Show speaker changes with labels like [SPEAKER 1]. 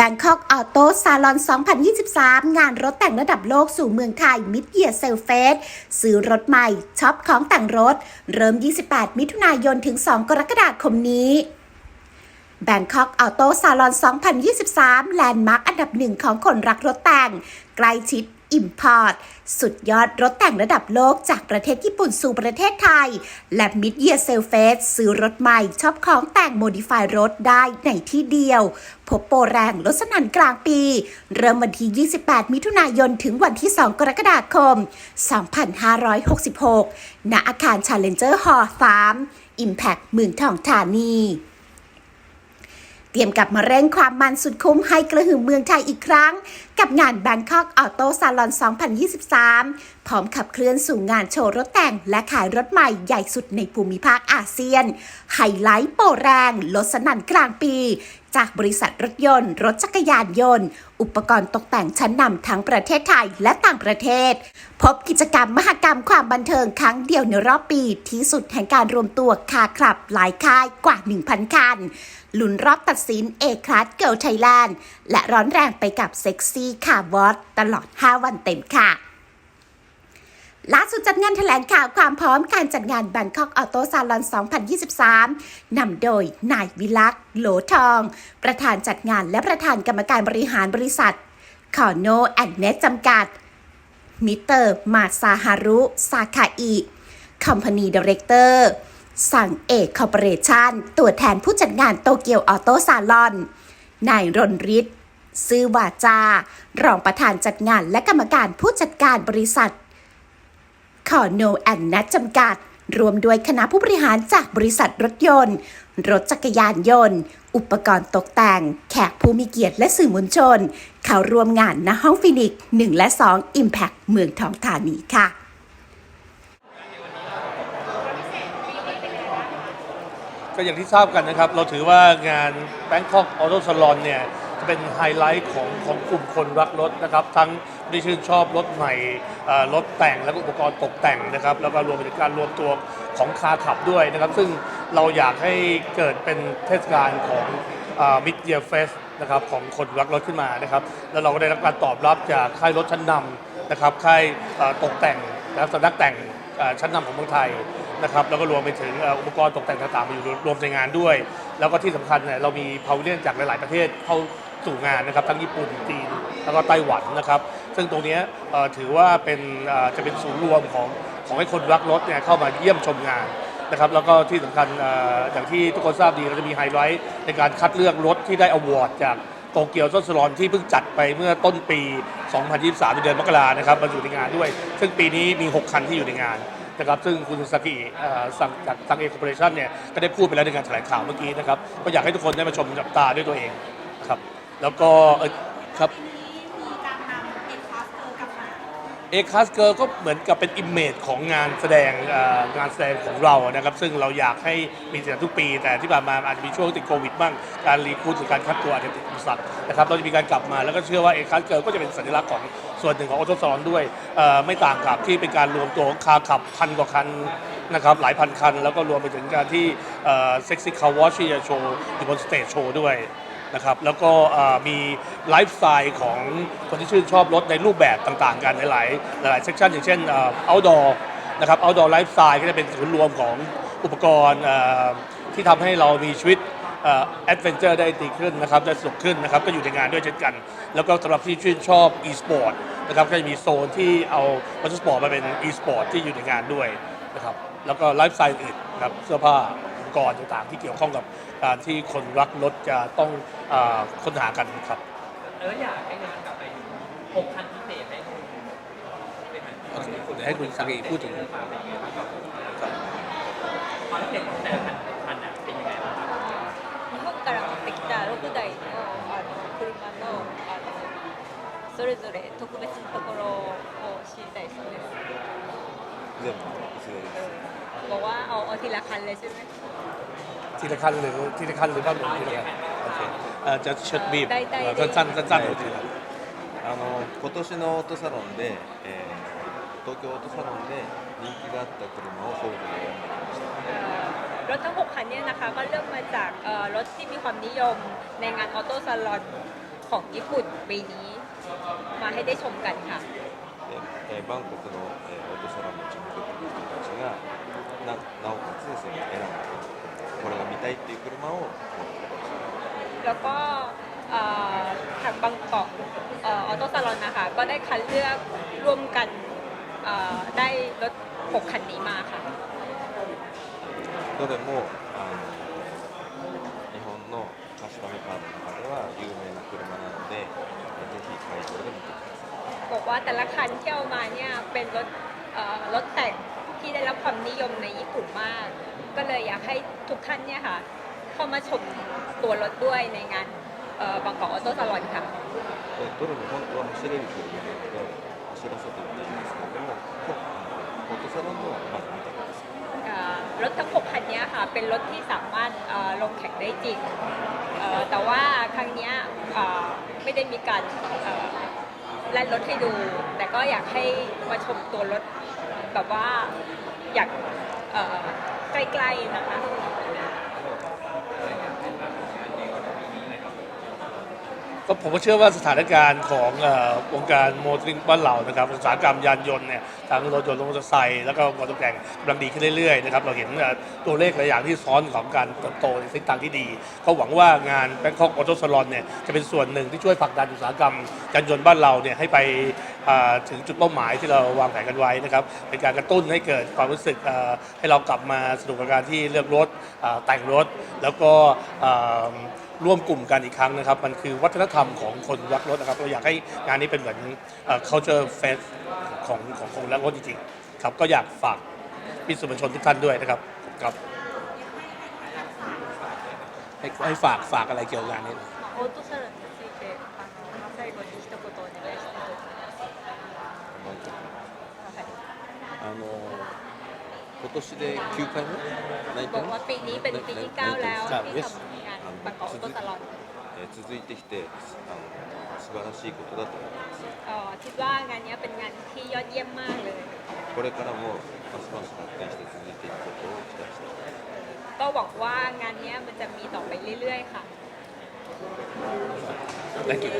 [SPEAKER 1] Bangkok Auto Salon 2023 งานรถแต่งระดับโลกสู่เมืองไทย มิดเยียเซลเฟสซื้อรถใหม่ช็อปของแต่งรถ เริ่ม 28 มิถุนายนถึง 2 กรกฎาคมนี้ Bangkok Auto Salon 2023 แลนด์มาร์คอันดับหนึ่งของคนรักรถแต่ง ใกล้ชิด Import สุดยอดรถแต่งระดับโลกจากประเทศญี่ปุ่นสู่ประเทศไทย และ Mid Year Sale Fest ซื้อรถใหม่ชอบของแต่งโมดิฟายรถได้ในที่เดียว พบโปรแรงลดสนันกลางปี เริ่มวันที่ 28 มิถุนายน ถึงวันที่ 2 กรกฎาคม 2566 ณ อาคาร Challenger Hall 3 Impact เมืองทองธานีเตรียมกลับมาเร่งความมันสุดคุ้มให้กระหึ่มเมืองไทยอีกครั้งกับงาน Bangkok Auto Salon 2023 พร้อมขับเคลื่อนสู่งานโชว์รถแต่ง และขายรถใหม่ใหญ่สุดในภูมิภาคอาเซียน ไฮไลท์โปรแรงลดสนั่นกลางปี จากบริษัทรถยนต์ รถจักรยานยนต์ อุปกรณ์ตกแต่งชั้นนำทั้งประเทศไทยและต่างประเทศ พบกิจกรรมมหกรรมความบันเทิงครั้งเดียวในรอบปี ที่สุดแห่งการรวมตัวคาร์คลับหลายค่ายกว่า 1,000 คัน ลุ้นรอบตัดสินเอคลาสเกิลไทยแลนด์และร้อนแรงไปกับเซ็กซี่คาร์วอตตลอด 5 วันเต็มค่ะล่าสุดจัดงานแถลงข่าวความพร้อมการจัดงาน Bangkok Auto Salon 2023 นำโดยนายวิลักษ์โหลทอง ประธานจัดงานและประธานกรรมการบริหารบริษัทคอโนแอนเนตจำกัด มิเตอร์ มาซาฮารุ ซาคาอิคอมพานีดีเรคเตอร์ สั่งเอกคอร์ปอเรชั่นตัวแทนผู้จัดงานโตเกียวออโต้ซาลอน นายรนฤทธิ์ ซื้อวาจา รองประธานจัดงานและกรรมการผู้จัดการบริษัท ขอโนแอนนัทจำกัด รวมด้วยคณะผู้บริหารจากบริษัทรถยนต์ รถจักรยานยนต์ อุปกรณ์ตกแต่ง แขกผู้มีเกียรติและสื่อมวลชน เข้าร่วมงานณห้องฟินิกส์1และ 2 Impact เมืองทองธานีค่ะ
[SPEAKER 2] ก็อย่างที่ทราบกันนะครับ เราถือว่างาน Bangkok Auto Salon เนี่ย เป็นไฮไลท์ของของกลุ่มคนรักรถนะครับ ทั้งที่ชื่นชอบรถใหม่รถแต่งและก็อุปกรณ์ตกแต่งนะครับ แล้วก็รวมไปถึงการรวมตัวของคาร์ขับด้วยนะครับ ซึ่งเราอยากให้เกิดเป็นเทศกาลของมิดเ e ียเฟสนะครับของคนรักรถขึ้นมานะครับ แล้วเราก็ได้รับการตอบรับจากค่ายรถชั้นนำนะครับค่ายตกแต่งนะครับสำนักแต่งชั้นนำของเมืองไทยนะครับแล้วก็รวมไปถึงอุปกรณ์ตกแต่งต่างๆมาอยู่รวมในงานด้วย แล้วก็ที่สำคัญเนี่ยเรามีพาวเวอร์จากหลาย ๆ ประเทศเข้า สู่งานนะครับทั้งญี่ปุ่นจีนแล้วก็ไต้หวันนะครับ ซึ่งตรงนี้ถือว่าเป็นจะเป็นศูนย์รวมของของให้คนรักรถเนี่ยเข้ามาเยี่ยมชมงานนะครับแล้วก็ที่สำคัญอย่างที่ทุกคนทราบดีเราจะมีไฮไลท์ในการคัดเลือกรถที่ได้อวอร์ดจากโตเกียวต้นสลอนที่เพิ่งจัดไปเมื่อต้นปี 2023 เดือนมกรานะครับมาอยู่ในงานด้วย ซึ่งปีนี้มี 6 คันที่อยู่ในงานนะครับซึ่งคุณสกิสั่งจากทางเอ c คอร์ปอเรชันเนี่ยก็ได้พูดไปแล้วในการแถลงข่าวเมื่อกี้นะครับก็อยากให้ทุกคนได้มาชมกับตาด้วยตัวเอง ครับแล้วก็เอ่อครับเอคัสเกอร์ก็เหมือนกับเป็นอิมเมจของงานแสดงเอ่องานแสดงของเรานะครับ ซึ่งเราอยากให้มีจัดทุกปี แต่ที่ผ่านมาอาจจะมีช่วงติดโควิดบ้างการรีคูดหรือการคัดตัวอาจจะติดอุปสรรคนะครับเราจะมีการกลับมาแล้วก็เชื่อว่าเอคัสเกอร์ก็จะเป็นสัญลักษณ์ของส่วนหนึ่งของออโตซอนด้วยเอ่อไม่ต่างกับที่เป็นการรวมตัวของคาร์ขับพันกว่าคันนะครับหลายพันคัน แล้วก็รวมไปถึงการที่เซ็กซี่คาร์วอชที่จะโชว์อยู่บนสเตจโชว์ด้วย นะครับแล้วก็มีไลฟ์สไตล์ของคนที่ชื่นชอบรถในรูปแบบต่างๆ กันหลายๆหลายเซกชันอย่างเช่นเอ่อ outdoor นะครับ outdoor lifestyle ก็จะเป็นศูนย์รวมของอุปกรณ์ที่ทำให้เรามีชีวิตแอดเวนเจอร์ได้ดีขึ้นนะครับได้สนุกขึ้นนะครับก็อยู่ในงานด้วยเช่นกัน แล้วก็สำหรับที่ชื่นชอบ e-sport นะครับก็จะมีโซนที่เอามอเตอร์สปอร์ตมาเป็น e-sport ที่อยู่ในงานด้วยนะครับแล้วก็ไลฟ์สไตล์อื่นครับเสื้อผ้าอุปกรณ์ต่างๆ ที่เกี่ยวข้องกับ การที่คนรักรถจะต้องเออค้นหากันครับ
[SPEAKER 3] แล้วอยากให้ย้อนกลับไปหกคันพิเศษให้คุณได้ไหม
[SPEAKER 2] โอเคเดี๋ยวให้คุณสังเกตพูดถึง
[SPEAKER 3] ความเป็นยังไงบ้างครับความพิเศษของแต่ละคันคันน่ะเป็นยังไงบ้างครับ
[SPEAKER 4] 日本から持ってきた6台のあの車のあのそれぞれ特別なところを知りたいそうです。
[SPEAKER 5] 全部後ろです
[SPEAKER 4] บอกว่าเอาเอาทีละคันเลยใช่ไหม
[SPEAKER 2] ทีละคันหรือทีละคันหรือภาพรวมทีละคันโอเคเอ่อจะเชิดบีบ
[SPEAKER 4] ได้ได้
[SPEAKER 2] เอ่อสั้นๆสั้นๆเลยทีละ
[SPEAKER 5] あの今年のオートサロンで、えー東京オートサロンで人気があった車をそれぞれ選んできました
[SPEAKER 4] เอ่อรถทั้ง 6 คันเนี่ยนะคะก็เลือกมาจากเอ่อรถที่มีความนิยมในงานออโต้ซาลอน ของญี่ปุ่นปีนี้มาให้ได้ชมกันค่ะ
[SPEAKER 5] でえーバンコクの、えーオートサロンの事務局の人たちがななおかつその選んだこれが見 たいっていう車を持ってきました
[SPEAKER 4] แล้วก็เอ่อทางบางกอกเออโต้ซาลอนนะคะ ก็ได้คัดเลือกร่วมกันเอ่อได้รถ 6 คันนี้มาค่ะ
[SPEAKER 5] どれもあの日本のカスタムカーの中では有名な車なので、えーぜひ会場で見てください。
[SPEAKER 4] บอกว่าแต่ละคันที่เอามาเนี่ยเป็นรถเอ่อรถแต่ง ที่ได้รับความนิยมในญี่ปุ่นมาก ก็เลยอยากให้ทุกท่านเนี่ยค่ะ เข้ามาชมตัวรถด้วยในงานบางกอกออโต้ซาลอนค่ะ
[SPEAKER 5] でどれも本当は走れる車なので走らせてみたいんですけれどもこオートサロンのはまず見てください。
[SPEAKER 4] เอ่อรถทั้ง 6 คันเนี้ยค่ะ เป็นรถที่สามารถเอ่อลงแข่งได้จริงเอ่อแต่ว่าครั้งเนี้ยเอ่อไม่ได้มีการเอ่อแล่นรถให้ดู แต่ก็อยากให้มาชมตัวรถ แบบว่าอยากเอ่อใกล้ๆนะคะ
[SPEAKER 2] ก็ผมก็เชื่อว่าสถานการณ์ของเอ่อวงการโมทริงบ้านเรานะครับอุตสาหกรรมยานยนต์เนี่ยทั้งรถยนต์รถมอเตอร์ไซค์แล้วก็มอเตอร์แข่งกำลังดีขึ้นเรื่อยๆนะครับเราเห็นเอ่อตัวเลขหลายอย่างที่ซ้อนของการเติบโตในทิศทางที่ดี ก็หวังว่างาน Bangkok Auto Salon เนี่ยจะเป็นส่วนหนึ่งที่ช่วยผลักดันอุตสาหกรรมยานยนต์บ้านเราเนี่ยให้ไป ถึงจุดเป้าหมายที่เราวางแผนกันไว้นะครับเป็นการกระตุ้นให้เกิดความรู้สึกให้เรากลับมาสนุกกับการที่เลือกรถแต่งรถ แล้วก็ร่วมกลุ่มกันอีกครั้งนะครับ มันคือวัฒนธรรมของคนรักรถนะครับเราอยากให้งานนี้เป็นเหมือน culture fest ของของคนรักรถจริงๆครับก็อยากฝากพี่สุบัญชนทุกท่านด้วยนะครับครับให้ฝากฝากอะไรเกี่ยวกับงานนี้
[SPEAKER 4] โอ้
[SPEAKER 5] ตุ๊ก 今年で9回目何
[SPEAKER 4] บอกว่าปีนี้เป็นปีที่ 9 แล้ว
[SPEAKER 2] ครับ
[SPEAKER 4] ที่ทำงานบางกอกออโต้ซาลอน
[SPEAKER 5] えー続いてきてあの素晴らしいことだと思います
[SPEAKER 4] เอ่อคิดว่างานเนี้ยเป็นงานที่ยอดเยี่ยมมากเลย
[SPEAKER 5] これからもますます発展して続いていくことを期待しています
[SPEAKER 4] ก็หวังว่างานเนี้ยมันจะมีต่อไปเรื่อย ๆ ค่ะ
[SPEAKER 2] thank you